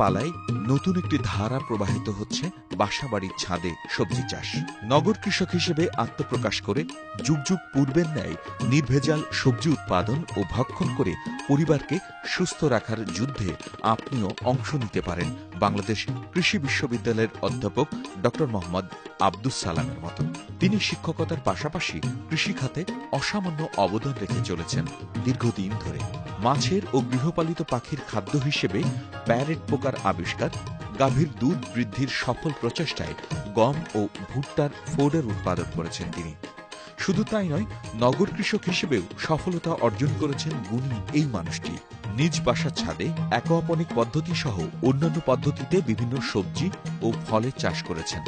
পালায় নতুন একটি ধারা প্রবাহিত হচ্ছে বাসাবাড়ির ছাদে সবজি চাষ। নগর কৃষক হিসেবে আত্মপ্রকাশ করে যুগ যুগ পূর্বের ন্যায় নির্ভেজাল সবজি উৎপাদন ও ভক্ষণ করে পরিবারকে সুস্থ রাখার যুদ্ধে আপনিও অংশ নিতে পারেন বাংলাদেশ কৃষি বিশ্ববিদ্যালয়ের অধ্যাপক ড. মোহাম্মদ আব্দুস সালামের মতো। তিনি শিক্ষকতার পাশাপাশি কৃষি খাতে অসামান্য অবদান রেখে চলেছেন দীর্ঘদিন ধরে। মাছের ও গৃহপালিত পাখির খাদ্য হিসেবে প্যারেট পোকার আবিষ্কার, গাভীর দুধ বৃদ্ধির সফল প্রচেষ্টায় গম ও ভুট্টার ফোডার উৎপাদন করেছেন তিনি। শুধু তাই নয়, নগর কৃষক হিসেবেও সফলতা অর্জন করেছেন গুণী এই মানুষটি। নিজ বাসার ছাদে অ্যাকোয়াপনিক পদ্ধতি সহ অন্যান্য পদ্ধতিতে বিভিন্ন সবজি ও ফলের চাষ করেছেন।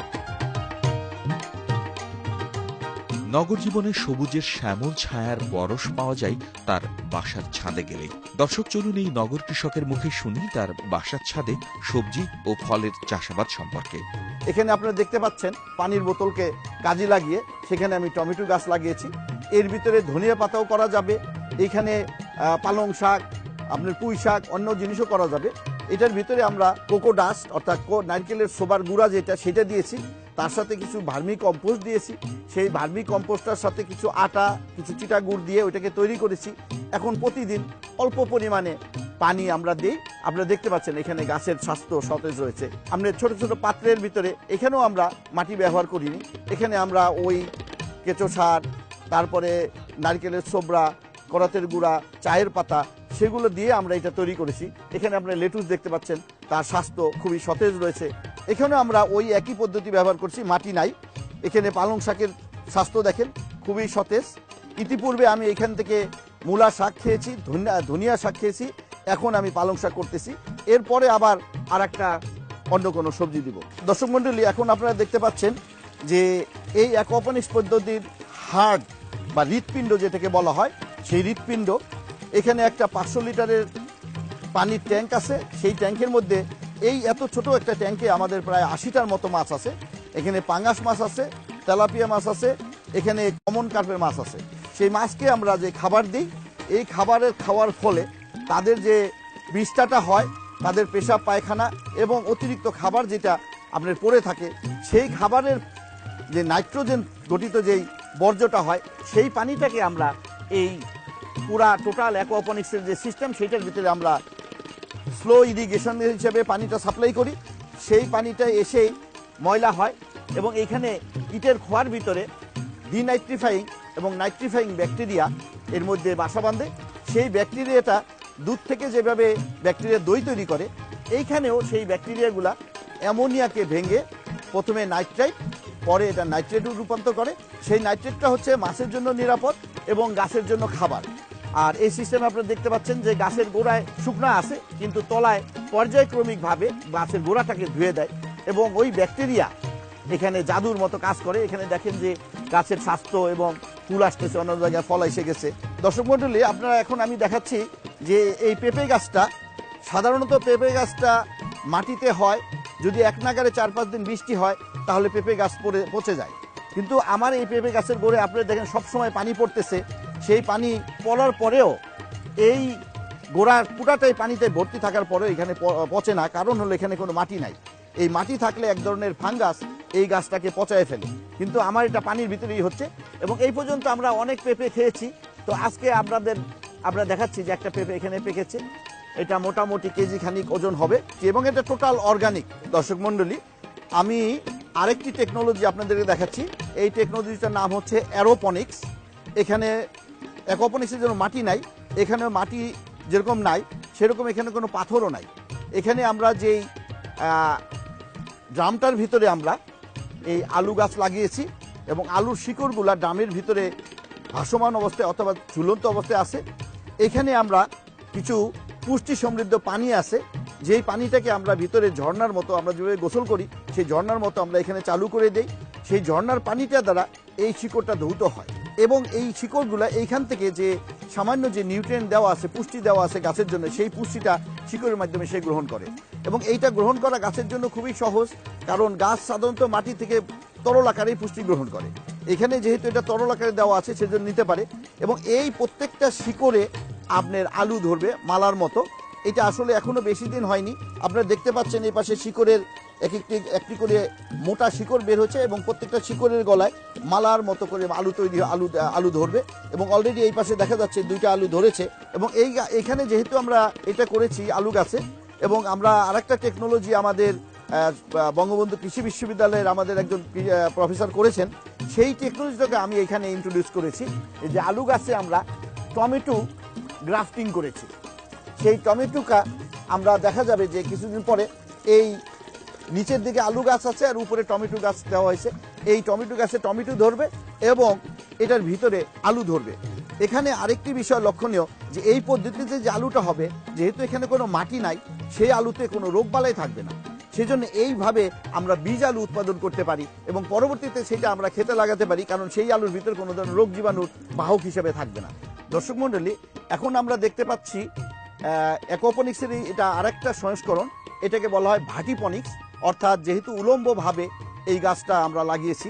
নগর জীবনে সবুজের শ্যামল ছায়ার পরশ পাওয়া যায় তার বাসার ছাদে গেলে। দর্শক চলুন এই নগর কৃষকের মুখে শুনি তার বাসার ছাদে সবজি ও ফলের চাষাবাদ সম্পর্কে। এখানে আপনারা দেখতে পাচ্ছেন, পানির বোতলকে কাজে লাগিয়ে সেখানে আমি টমেটো গাছ লাগিয়েছি। এর ভিতরে ধনিয়া পাতাও করা যাবে, এখানে পালং শাক, আপনার পুঁই শাক, অন্য জিনিসও করা যাবে। এটার ভিতরে আমরা কোকো ডাস্ট অর্থাৎ নারকেলের সোবার গুঁড়া যেটা, সেটা দিয়েছি। তার সাথে কিছু ভার্মি কম্পোস্ট দিয়েছি। সেই ভার্মি কম্পোস্টটার সাথে কিছু আটা, কিছু চিটা গুড় দিয়ে ওইটাকে তৈরি করেছি। এখন প্রতিদিন অল্প পরিমাণে পানি আমরা দিই। আপনারা দেখতে পাচ্ছেন এখানে গাছের স্বাস্থ্য সতেজ রয়েছে। আমরা ছোট ছোট পাত্রের ভিতরে এখানেও আমরা মাটি ব্যবহার করিনি। এখানে আমরা ওই কেঁচো সার, তারপরে নারকেলের ছোবড়া, করাতের গুঁড়া, চায়ের পাতা সেগুলো দিয়ে আমরা এটা তৈরি করেছি। এখানে আপনারা লেটুস দেখতে পাচ্ছেন। তার স্বাস্থ্য খুবই সতেজ রয়েছে। এখানেও আমরা ওই একই পদ্ধতি ব্যবহার করছি, মাটি নাই। এখানে পালং শাকের স্বাস্থ্য দেখেন, খুবই সতেজ। ইতিপূর্বে আমি এখান থেকে মূলা শাক খেয়েছি, ধনিয়া শাক খেয়েছি, এখন আমি পালং শাক করতেছি। এরপরে আবার আর একটা অন্য কোনো সবজি দিব। দর্শক মণ্ডলী, এখন আপনারা দেখতে পাচ্ছেন যে এই অ্যাকোপনিক্স পদ্ধতির হার্ড বা হৃৎপিণ্ড যেটাকে বলা হয়, সেই হৃৎপিণ্ড, এখানে একটা পাঁচশো লিটারের পানির ট্যাঙ্ক আছে, সেই ট্যাঙ্কের মধ্যে এই এত ছোট একটা ট্যাঙ্কে আমাদের প্রায় আশিটার মতো মাছ আছে। এখানে পাঙ্গাস মাছ আছে, তেলাপিয়া মাছ আছে, এখানে কমন কার্পের মাছ আছে। সেই মাছকে আমরা যে খাবার দিই, এই খাবারের খাওয়ার ফলে তাদের যে বিষ্ঠাটা হয়, তাদের পেশাব পায়খানা এবং অতিরিক্ত খাবার যেটা আপনার পড়ে থাকে, সেই খাবারের যে নাইট্রোজেন গঠিত যেই বর্জ্যটা হয়, সেই পানিটাকে আমরা এই পুরা টোটাল অ্যাকোয়াপনিক্সের যে সিস্টেম, সেইটার ভিতরে আমরা স্লো ইরিগেশন হিসেবে পানিটা সাপ্লাই করি। সেই পানিটা এসেই ময়লা হয় এবং এখানে ইটের খোয়ার ভিতরে ডিনাইট্রিফাইং এবং নাইট্রিফাইং ব্যাকটেরিয়া এর মধ্যে বাসা বাঁধে। সেই ব্যাকটেরিয়াটা দুধ থেকে যেভাবে ব্যাকটেরিয়া দই তৈরি করে, এইখানেও সেই ব্যাকটেরিয়াগুলা অ্যামোনিয়াকে ভেঙে প্রথমে নাইট্রাইট পরে এটা নাইট্রেটে রূপান্তর করে। সেই নাইট্রেটটা হচ্ছে মাছের জন্য নিরাপদ এবং গাছের জন্য খাবার। আর এই সিস্টেমে আপনারা দেখতে পাচ্ছেন যে গাছের গোড়ায় শুকনা আছে, কিন্তু তলায় পর্যায়ক্রমিকভাবে গাছের গোড়াটাকে ধুয়ে দেয় এবং ওই ব্যাকটেরিয়া এখানে জাদুর মতো কাজ করে। এখানে দেখেন যে গাছের স্বাস্থ্য এবং ফুল আসতেছে অন্য জায়গায় ফল এসে গেছে। দর্শক মন্ডলী আপনারা এখন আমি দেখাচ্ছি যে এই পেঁপে গাছটা, সাধারণত পেঁপে গাছটা মাটিতে হয়, যদি এক নাগারে চার পাঁচ দিন বৃষ্টি হয়, তাহলে পেঁপে গাছ পড়ে, পচে যায়। কিন্তু আমার এই পেঁপে গাছের গোড়ে আপনারা দেখেন সবসময় পানি পড়তেছে। সেই পানি পড়ার পরেও এই গোড়ার পুটাটাই পানিতে ভর্তি থাকার পরেও এখানে পচে না। কারণ হলো এখানে কোনো মাটি নাই। এই মাটি থাকলে এক ধরনের ফাঙ্গাস এই গাছটাকে পচায় ফেলে। কিন্তু আমার এটা পানির ভিতরেই হচ্ছে এবং এই পর্যন্ত আমরা অনেক পেঁপে খেয়েছি। তো আজকে আপনাদের, আমরা দেখাচ্ছি যে একটা পেঁপে এখানে পেকেছে। এটা মোটামুটি কেজি খানিক ওজন হবে এবং এটা টোটাল অর্গানিক। দর্শক মণ্ডলী, আমি আরেকটি টেকনোলজি আপনাদেরকে দেখাচ্ছি। এই টেকনোলজিটার নাম হচ্ছে অ্যারোপনিক্স। এখানে অ্যাকোপনিক্সের জন্য মাটি নাই এখানে মাটি যেরকম নাই, সেরকম এখানে কোনো পাথরও নাই। এখানে আমরা যেই ড্রামটার ভিতরে আমরা এই আলু গাছ লাগিয়েছি এবং আলুর শিকড়গুলা ড্রামের ভিতরে ভাসমান অবস্থায় অথবা ঝুলন্ত অবস্থায় আছে। এখানে আমরা কিছু পুষ্টি সমৃদ্ধ পানি আছে, যেই পানিটাকে আমরা ভিতরে ঝর্নার মতো আমরা যেভাবে গোসল করি, সেই ঝর্নার মতো আমরা এখানে চালু করে দেই। সেই ঝর্নার পানিটা দ্বারা এই শিকড়টা ধৌত হয়। এবং এই শিকড়গুলা এইখান থেকে যে সামান্য যে নিউট্রিয়েন্ট দেওয়া আছে, পুষ্টি দেওয়া আছে গাছের জন্য, সেই পুষ্টিটা শিকড়ের মাধ্যমে সে গ্রহণ করে। এবং এইটা গ্রহণ করা গাছের জন্য খুবই সহজ, কারণ গাছ সাধারণত মাটি থেকে তরল আকারেই পুষ্টি গ্রহণ করে। এখানে যেহেতু এটা তরল আকারে দেওয়া আছে, সেজন্য নিতে পারে। এবং এই প্রত্যেকটা শিকড়ে আপনার আলু ধরবে, মালার মতো। এটা আসলে এখনও বেশি দিন হয়নি। আপনারা দেখতে পাচ্ছেন এই পাশে শিকড়ের এক একটি একটি করে মোটা শিকড় বের হচ্ছে এবং প্রত্যেকটা শিকড়ের গলায় মালার মতো করে আলু তৈরি আলু আলু ধরবে এবং অলরেডি এই পাশে দেখা যাচ্ছে দুইটা আলু ধরেছে এবং এই এখানে যেহেতু আমরা এটা করেছি আলু গাছে এবং আমরা আরেকটা টেকনোলজি আমাদের বঙ্গবন্ধু কৃষি বিশ্ববিদ্যালয়ের আমাদের একজন প্রফেসর করেছেন, সেই টেকনোলজিটাকে আমি এখানে ইন্ট্রোডিউস করেছি যে আলু গাছে আমরা টমেটো গ্রাফটিং করেছি। সেই টমেটোকা আমরা দেখা যাবে যে কিছুদিন পরে এই নিচের দিকে আলু গাছ আছে আর উপরে টমেটো গাছ দেওয়া হয়েছে। এই টমেটো গাছে টমেটো ধরবে এবং এটার ভিতরে আলু ধরবে। এখানে আরেকটি বিষয় লক্ষণীয় যে এই পদ্ধতিতে যে আলুটা হবে, যেহেতু এখানে কোনো মাটি নাই, সেই আলুতে কোনো রোগবালাই থাকবে না। সেজন্য এইভাবে আমরা বীজ আলু উৎপাদন করতে পারি এবং পরবর্তীতে সেটা আমরা খেতে লাগাতে পারি, কারণ সেই আলুর ভিতরে কোনো ধরনের রোগ জীবাণুর বাহক হিসেবে থাকবে না। দর্শক মণ্ডলী, এখন আমরা দেখতে পাচ্ছি অ্যাকোপনিক্সের এটা আরেকটা সংস্করণ। এটাকে বলা হয় ভাটিপনিক্স, অর্থাৎ যেহেতু উলম্বভাবে এই গাছটা আমরা লাগিয়েছি।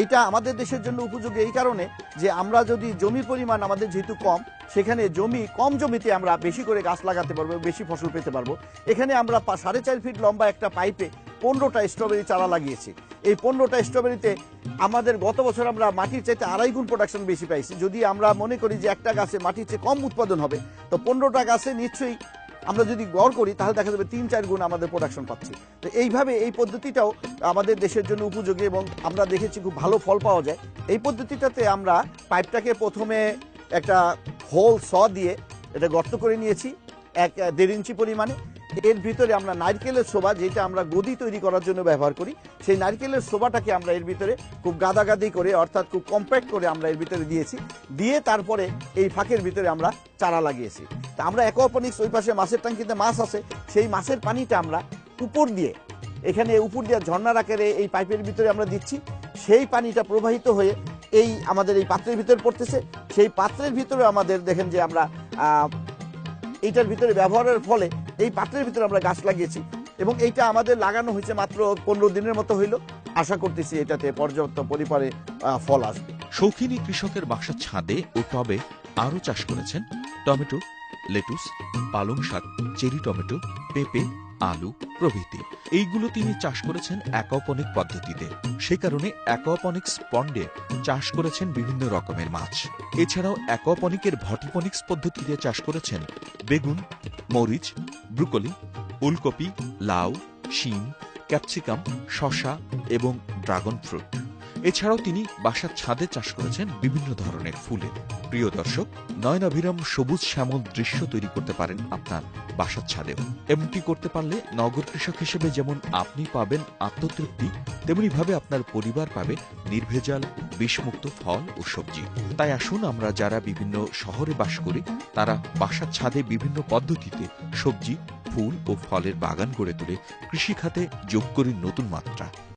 এইটা আমাদের দেশের জন্য উপযোগী এই কারণে যে আমরা যদি জমির পরিমাণ আমাদের যেহেতু কম, সেখানে জমি, কম জমিতে আমরা বেশি করে গাছ লাগাতে পারব বেশি ফসল পেতে পারব। এখানে আমরা সাড়ে চার ফিট লম্বা একটা পাইপে পনেরোটা স্ট্রবেরি চারা লাগিয়েছি। এই পনেরোটা স্ট্রবেরিতে আমাদের গত বছর আমরা মাটির চাইতে আড়াই গুণ প্রোডাকশন বেশি পাইছি। যদি আমরা মনে করি যে একটা গাছে মাটির চেয়ে কম উৎপাদন হবে, তো পনেরোটা গাছে নিশ্চয়ই আমরা যদি গড় করি, তাহলে দেখা যাবে তিন, চার গুণ আমাদের প্রোডাকশন পাচ্ছি। তো এইভাবে এই পদ্ধতিটাও আমাদের দেশের জন্য উপযোগী এবং আমরা দেখেছি খুব ভালো ফল পাওয়া যায়। এই পদ্ধতিটাতে আমরা পাইপটাকে প্রথমে একটা হোল স দিয়ে এটা গর্ত করে নিয়েছি, এক, দেড় ইঞ্চি পরিমাণে। এর ভিতরে আমরা নারকেলের শোভা, যেটা আমরা গদি তৈরি করার জন্য ব্যবহার করি, সেই নারকেলের শোভাটাকে আমরা এর ভিতরে খুব গাদাগাদি করে, অর্থাৎ খুব কম্প্যাক্ট করে আমরা এর ভিতরে দিয়েছি। দিয়ে তারপরে এই ফাঁকের ভিতরে আমরা চারা লাগিয়েছি। তা আমরা অ্যাকোপনিক্স ওই পাশে মাছের ট্যাঙ্কিতে মাছ আছে, সেই মাছের পানিটা আমরা উপর দিয়ে, এখানে উপর দিয়ে ঝর্ণার আকারে এই পাইপের ভিতরে আমরা দিচ্ছি। সেই পানিটা প্রবাহিত হয়ে এই আমাদের এই পাত্রের ভিতরে পড়তেছে। সেই পাত্রের ভিতরে আমাদের দেখেন যে আমরা এইটার ভিতরে ব্যবহারের ফলে এই পাত্রের ভিতরে আমরা গাছ লাগিয়েছি এবং এইটা আমাদের লাগানো হয়েছে মাত্র পনেরো দিনের মতো হইল। আশা করতেছি এটাতে পর্যাপ্ত পরিমাণে ফল আসবে। শৌখিনী কৃষকের বাসার ছাদে ও টবে আরও চাষ করেছেন টমেটো, লেটুস, পালং শাক, চেরি টমেটো, পেঁপে, আলু প্রভৃতি। এইগুলো তিনি চাষ করেছেন অ্যাকোপনিক পদ্ধতিতে। সে কারণে অ্যাকোপনিক্স পন্ডে চাষ করেছেন বিভিন্ন রকমের মাছ। এছাড়াও অ্যাকোপনিকের ভটিপনিক্স পদ্ধতিতে চাষ করেছেন বেগুন, মরিচ ব্রুকলি উলকপি লাউ, শিম, ক্যাপসিকাম, শসা এবং ড্রাগন ফ্রুট। এছাড়াও তিনি বাসার ছাদে চাষ করেছেন বিভিন্ন ধরনের ফুলের প্রিয় দর্শক, নয়নাভিরাম সবুজ শ্যামল দৃশ্য তৈরি করতে পারেন আপনার বাসার ছাদেও। এমনটি করতে পারলে নগর কৃষক হিসেবে যেমন আপনি পাবেন আত্মতৃপ্তি তেমনি ভাবে আপনার পরিবার পাবে নির্ভেজাল, বিষমুক্ত ফল ও সবজি। তাই আসুন আমরা যারা বিভিন্ন শহরে বাস করি, তারা বাসার ছাদে বিভিন্ন পদ্ধতিতে সবজি, ফুল ও ফলের বাগান গড়ে তুলে কৃষিখাতে যোগ করি নতুন মাত্রা।